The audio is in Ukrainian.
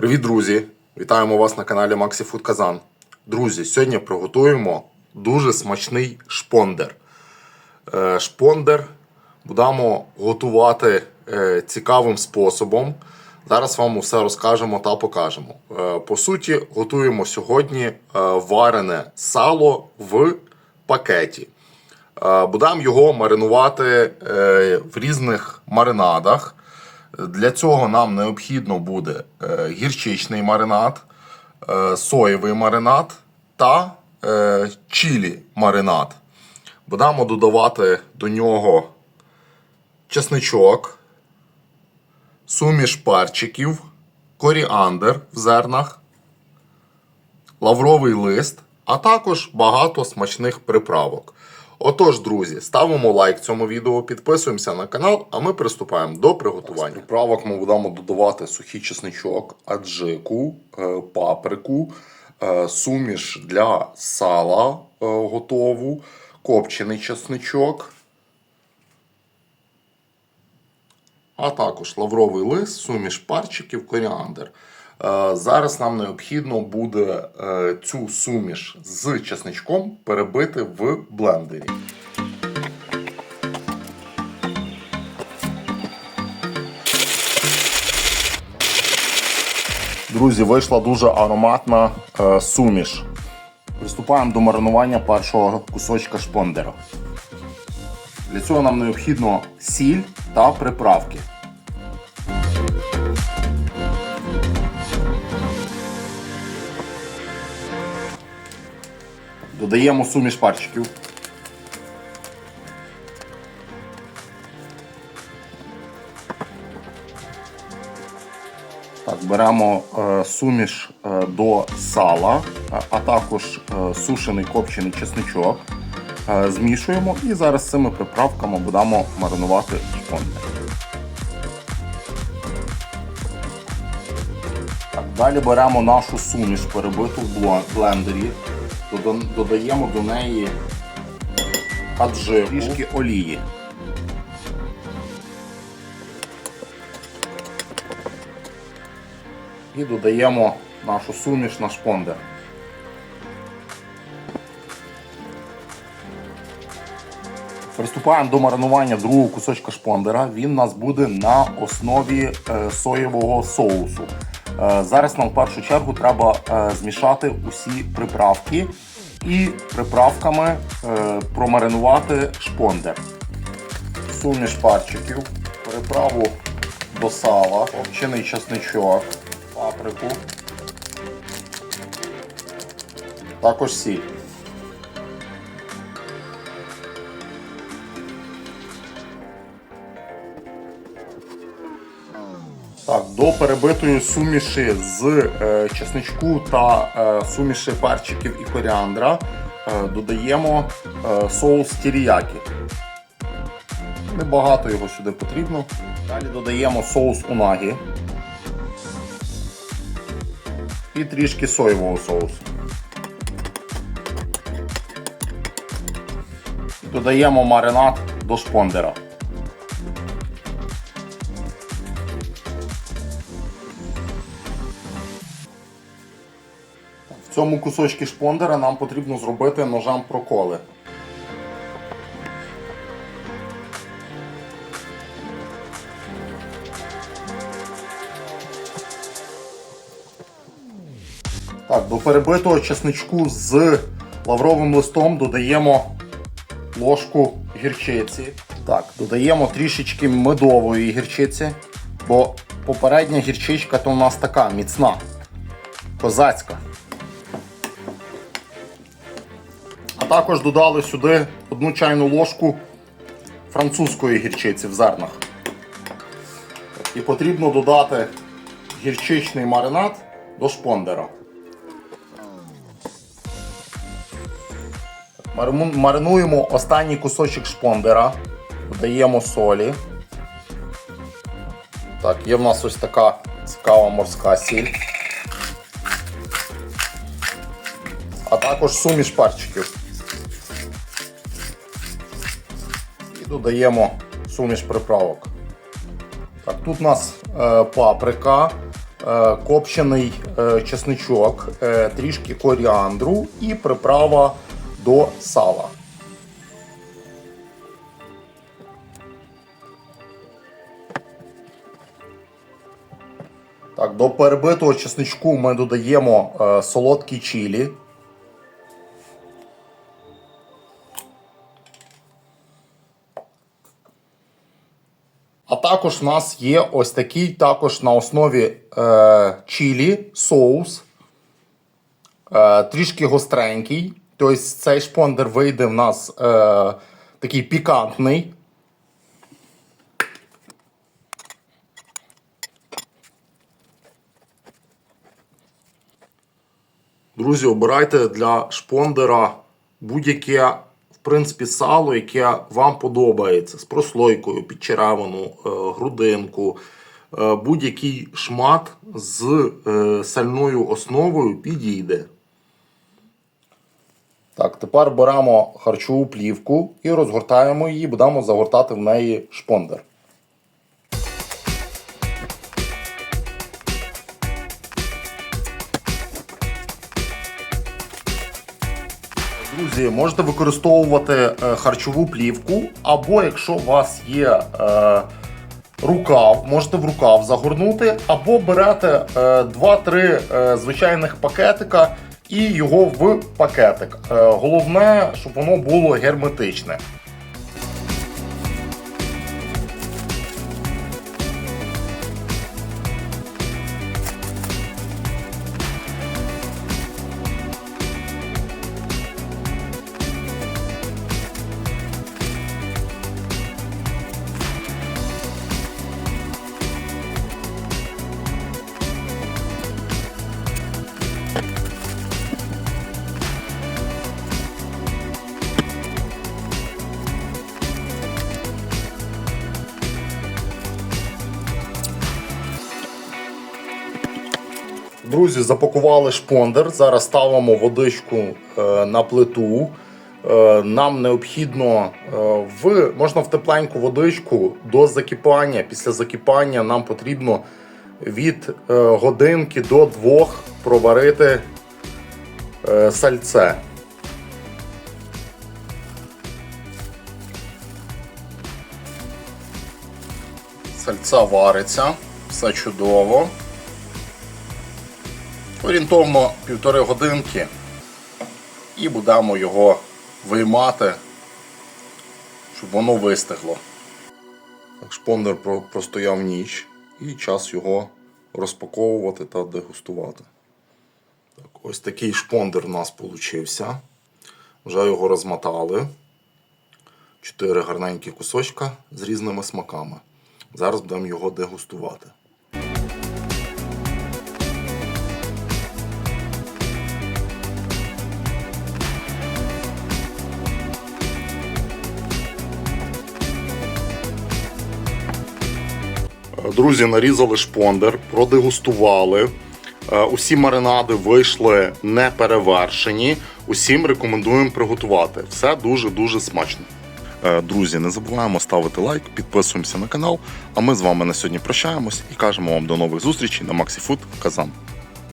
Привіт, друзі! Вітаємо вас на каналі Maxi Food Kazan. Друзі, сьогодні приготуємо дуже смачний шпондер. Е, Шпондер будемо готувати е, цікавим способом. Зараз вам усе розкажемо та покажемо. Е, По суті, готуємо сьогодні варене сало в пакеті. Будемо його маринувати в різних маринадах. Для цього нам необхідно буде е, гірчичний маринад, е, соєвий маринад та е, чилі маринад. Будемо додавати до нього чесничок, суміш перчиків, коріандр в зернах, лавровий лист, а також багато смачних приправок. Отож, друзі, ставимо лайк цьому відео, підписуємося на канал, а ми приступаємо до приготування. З приправок ми будемо додавати сухий чесничок, аджику, е, паприку, е, суміш для сала е, готову, копчений чесничок, а також лавровий лист, суміш парчиків, коріандр. Е, Зараз нам необхідно буде е, цю суміш з чесничком перебити в блендері. Друзі, вийшла дуже ароматна е, суміш. Приступаємо до маринування першого кусочка шпондера. Для цього нам необхідно сіль та приправки. Додаємо суміш парчиків. Так, беремо е, суміш е, до сала, а, а також е, сушений копчений чесничок. Е, змішуємо і зараз цими приправками будемо маринувати шпондер. Так, далі беремо нашу суміш, перебиту в блендері, додаємо до неї аджику, трішки олії. І додаємо нашу суміш на шпондер. Приступаємо до маринування другого кусочка шпондера. Він у нас буде на основі е, соєвого соусу. Е, зараз нам в першу чергу треба е, змішати усі приправки і приправками е, промаринувати шпондер. Суміш парчиків, приправу до сала, овчений чесничок, паприку, також сіль. До перебитої суміші з е, чесничку та е, суміші перчиків і коріандра е, додаємо соус тіріякі. Небагато його сюди потрібно. Далі додаємо соус унагі і трішки соєвого соусу. Додаємо маринад до шпондера. Цьому кусочку шпондера нам потрібно зробити ножам проколи. Так, до перебитого чесничку з лавровим листом додаємо ложку гірчиці. Так, додаємо трішечки медової гірчиці, бо попередня гірчичка то у нас така міцна, козацька. Також додали сюди одну чайну ложку французької гірчиці в зернах. І потрібно додати гірчичний маринад до шпондера. Маринуємо останній кусочок шпондера, додаємо солі. Так, є в нас ось така цікава морська сіль. А також суміш перчиків. Додаємо суміш приправок. Так, тут у нас е, паприка, е, копчений е, чесничок, е, трішки коріандру і приправа до сала. Так, до перебитого чесничку ми додаємо е, солодкі чилі. Також в нас є ось такий також на основі е, чилі соус. Е, трішки гостренький. Тобто цей шпондер вийде в нас е, такий пікантний. Друзі, обирайте для шпондера будь-яке, принципі, сало, яке вам подобається. З прослойкою, підчеравину, е, грудинку, е, будь-який шмат з е, сальною основою підійде. Так, тепер беремо харчову плівку і розгортаємо її, будемо загортати в неї шпондер. Друзі, можете використовувати е, харчову плівку, або якщо у вас є е, рукав, можете в рукав загорнути, або берете е, 2-3 е, звичайних пакетика і його в пакетик. Головне, щоб воно було герметичне. Друзі, запакували шпондер. Зараз ставимо водичку е, на плиту. Е, нам необхідно е, в можна в тепленьку водичку до закипання. Після закипання нам потрібно від годинки до двох проварити сальце. Сальця вариться, все чудово. Орієнтовно півтори годинки і будемо його виймати, щоб воно вистигло. Так, шпондер простояв ніч і час його розпаковувати та дегустувати. Так, ось такий шпондер у нас получився. Вже його розмотали. Чотири гарненькі кусочка з різними смаками. Зараз будемо його дегустувати. Друзі, нарізали шпондер, продегустували. Е, Усі маринади вийшли не перевершені. Усім рекомендуємо приготувати. Все дуже-дуже смачно. Е, Друзі, не забуваємо ставити лайк, підписуємося на канал. А ми з вами на сьогодні прощаємось і кажемо вам до нових зустрічей на Maxi Food Казан.